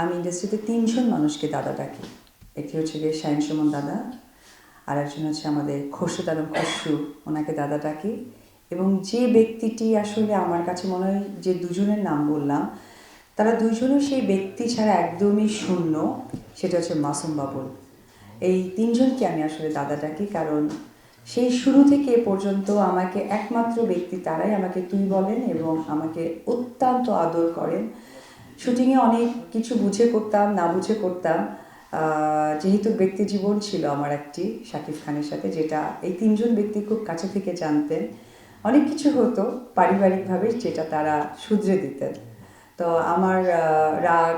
আমি ইন্ডাস্ট্রিতে তিনজন মানুষকে দাদা ডাকি। একটি হচ্ছে গিয়ে শাহিন সুমন দাদা, আর একজন হচ্ছে আমাদের খসরুদ আলম খসরু, ওনাকে দাদা ডাকি। এবং যে ব্যক্তিটি আসলে আমার কাছে মনে হয় যে দুজনের নাম বললাম, তারা দুজনও সেই ব্যক্তি ছাড়া একদমই শূন্য, সেটা হচ্ছে মাসুম বাবুল। এই তিনজনকে আমি আসলে দাদা ডাকি কারণ সেই শুরু থেকে পর্যন্ত আমাকে একমাত্র ব্যক্তি তারাই আমাকে তুই বলেন এবং আমাকে অত্যন্ত আদর করেন। শুটিংয়ে অনেক কিছু বুঝে করতাম, না বুঝে করতাম। যেহেতু ব্যক্তি জীবন ছিল আমার একটি, শাকিব খানের সাথে, যেটা এই তিনজন ব্যক্তি খুব কাছে থেকে জানতেন। অনেক কিছু হতো পারিবারিকভাবে যেটা তারা শুধরে দিতেন। তো আমার রাগ,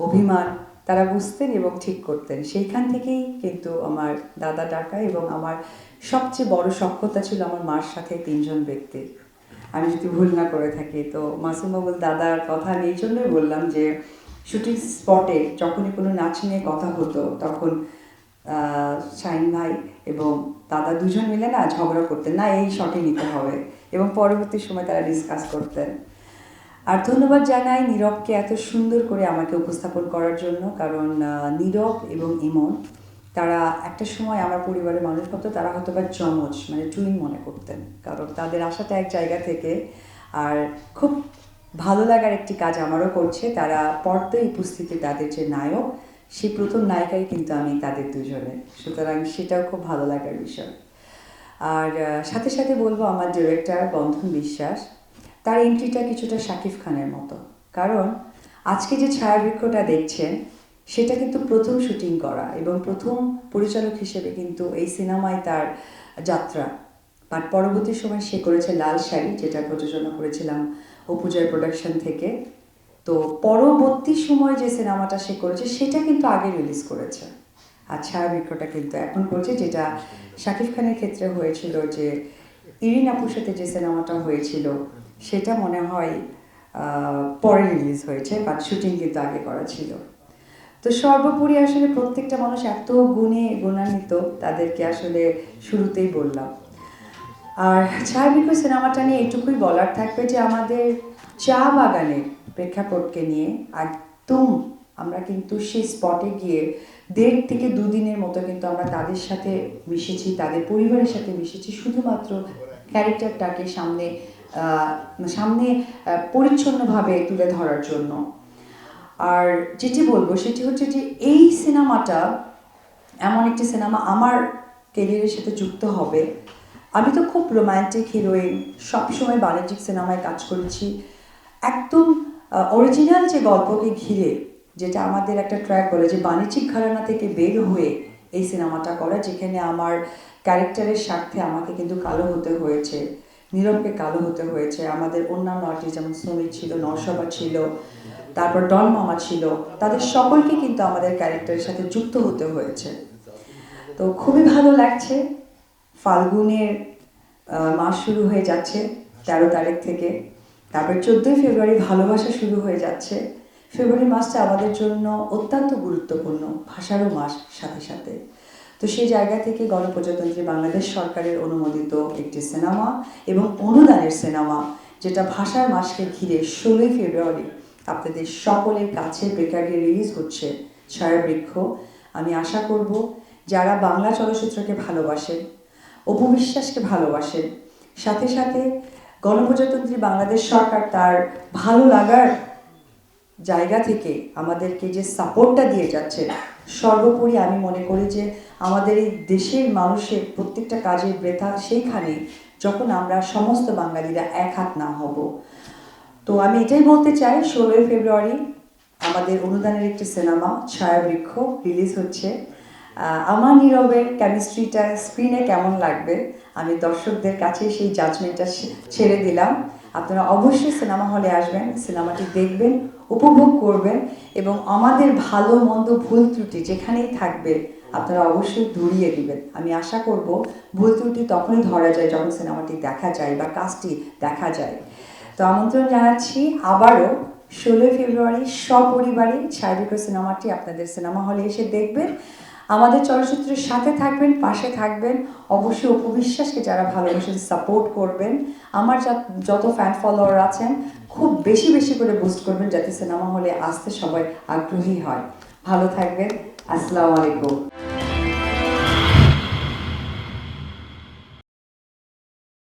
অভিমান তারা বুঝতেন এবং ঠিক করতেন। সেইখান থেকেই কিন্তু আমার দাদা ডাকা এবং আমার সবচেয়ে বড় সক্ষতা ছিল আমার মার সাথে তিনজন ব্যক্তির। আমি যদি ভুল না করে থাকি। তো মাসুম বাবুল দাদার কথা আমি এই জন্যই বললাম যে, শুটিং স্পটে যখনই কোনো নাচ নিয়ে কথা হতো, তখন শাহিন ভাই এবং দাদা দুজন মিলে না ঝগড়া করতেন, না, এই শটে নিতে হবে। এবং পরবর্তী সময় তারা ডিসকাস করতেন। আর ধন্যবাদ জানাই নীরবকে এত সুন্দর করে আমাকে উপস্থাপন করার জন্য, কারণ নীরব এবং ইমন তারা একটা সময় আমার পরিবারের মানুষ হতো, তারা হয়তো বা জমজ মানে টুইন মনে করতেন। কারণ তাদের আশাটা এক জায়গা থেকে। আর খুব ভালো লাগার একটি কাজ আমারও করছে, তারা পর্দায় উপস্থিতি তাদের যে নায়ক, সেই প্রথম নায়িকাই কিন্তু আমি তাদের দুজনে। সুতরাং সেটাও খুব ভালো লাগার বিষয়। আর সাথে সাথে বলব আমার ডিরেক্টর বন্ধন বিশ্বাস, তার এন্ট্রিটা কিছুটা শাকিব খানের মতো। কারণ আজকে যে ছায়াবৃক্ষটা দেখছেন সেটা কিন্তু প্রথম শুটিং করা এবং প্রথম পরিচালক হিসেবে কিন্তু এই সিনেমায় তার যাত্রা। বাট পরবর্তী সময় সে করেছে লাল শাড়ি, যেটা প্রযোজনা করেছিলাম অপুজয় প্রোডাকশন থেকে। তো পরবর্তী সময় যে সিনেমাটা সে করেছে, সেটা কিন্তু আগে রিলিজ করেছে। আর ছায়াবৃক্ষটা কিন্তু এখন করছে, যেটা শাকিব খানের ক্ষেত্রে হয়েছিল যে ইরিন আপুর সাথে যে সিনেমাটা হয়েছিল, সেটা মনে হয় পরে রিলিজ হয়েছে বাট শুটিং কিন্তু আগে করা ছিল। তো সর্বোপরি আসলে প্রত্যেকটা মানুষ এত গুণে গুণান্বিত, তাদেরকে আসলে শুরুতেই বললাম। আর ছায়াবৃক্ষ সিনেমাটা নিয়ে এটুকুই বলার থাকবে যে আমাদের চা বাগানের প্রেক্ষাপটকে নিয়ে একদম আমরা কিন্তু সেই স্পটে গিয়ে দেড় থেকে দুদিনের মতো কিন্তু আমরা তাদের সাথে মিশেছি, তাদের পরিবারের সাথে মিশেছি। শুধুমাত্র ক্যারেক্টারটাকে সামনে সামনে পরিচ্ছন্নভাবে তুলে ধরার জন্য। আর যেটি বলব সেটি হচ্ছে যে এই সিনেমাটা এমন একটি সিনেমা আমার কেরিয়ারের সাথে যুক্ত হবে। আমি তো খুব রোমান্টিক হিরোইন সবসময় বাণিজ্যিক সিনেমায় কাজ করেছি। একদম অরিজিনাল যে গল্পকে ঘিরে যেটা আমাদের একটা ট্র্যাক বলে যে বাণিজ্যিক ঘরানা থেকে বের হয়ে এই সিনেমাটা করা, যেখানে আমার ক্যারেক্টারের স্বার্থে আমাকে কিন্তু কালো হতে হয়েছে, নীরবকে কালো হতে হয়েছে। আমাদের অন্যান্য আর্টিস্ট যেমন শ্রমিক ছিল নরসভা ছিল তারপর ডন মামা ছিল, তাদের সকলকে কিন্তু আমাদের ক্যারেক্টারের সাথে যুক্ত হতে হয়েছে। তো খুবই ভালো লাগছে, ফাল্গুনের মাস শুরু হয়ে যাচ্ছে তেরো তারিখ থেকে। তারপর চোদ্দোই ফেব্রুয়ারি ভালোবাসা শুরু হয়ে যাচ্ছে। ফেব্রুয়ারি মাসটা আমাদের জন্য অত্যন্ত গুরুত্বপূর্ণ, ভাষারও মাস সাথে সাথে। তো সেই জায়গা থেকে গণপ্রজাতন্ত্রী বাংলাদেশ সরকারের অনুমোদিত একটি সিনেমা এবং অনুদানের সিনেমা যেটা ভাষার মাসকে ঘিরে ষোলোই ফেব্রুয়ারি আপনাদের সকলের কাছে বেকারকে রিলিজ হচ্ছে। ছায়াবৃক্ষ আমি আশা করব যারা বাংলা চলচ্চিত্রকে ভালোবাসেন অপবিশ্বাসকে ভালোবাসেন, সাথে সাথে গণপ্রজাতন্ত্রী বাংলাদেশ সরকার তার ভালো লাগার জায়গা থেকে আমাদেরকে যে সাপোর্টটা দিয়ে যাচ্ছে, সর্বোপরি আমি মনে করি যে আমাদের এই দেশের মানুষের প্রত্যেকটা কাজের বৃথা সেইখানে যখন আমরা সমস্ত বাঙালিরা এক হাত না হব। তো আমি এটাই বলতে চাই, ষোলোই ফেব্রুয়ারি আমাদের অনুদানের একটি সিনেমা, ছায়াবৃক্ষ রিলিজ হচ্ছে। আমার নীরবের কেমিস্ট্রিটা স্ক্রিনে কেমন লাগবে? আমি দর্শকদের কাছে সেই জাজমেন্টটা ছেড়ে দিলাম। আপনারা অবশ্যই সিনেমা হলে আসবেন, সিনেমাটি দেখবেন, উপভোগ করবেন এবং আমাদের ভালো, মন্দ, ভুল ত্রুটি যেখানেই থাকবে, আপনারা অবশ্যই ধরিয়ে দিবেন। আমি আশা করব ভুল ত্রুটি তখনই ধরা যায় যখন সিনেমাটি দেখা যায় বা কাজটি দেখা যায়। তো আমন্ত্রণ জানাচ্ছি আবারও ষোলোই ফেব্রুয়ারি সপরিবারে ছায়াবিক সিনেমাটি আপনাদের সিনেমা হলে এসে দেখবেন। আমাদের চলচ্চিত্রের সাথে থাকবেন, পাশে থাকবেন। অবশ্যই অপবিশ্বাসকে যারা ভালোবাসেন সাপোর্ট করবেন। আমার যত ফ্যান ফলোয়ার আছেন, খুব বেশি বেশি করে বুস্ট করবেন যাতে সিনেমা হলে আসতে সবাই আগ্রহী হয়। ভালো থাকবেন। আসসালামু আলাইকুম।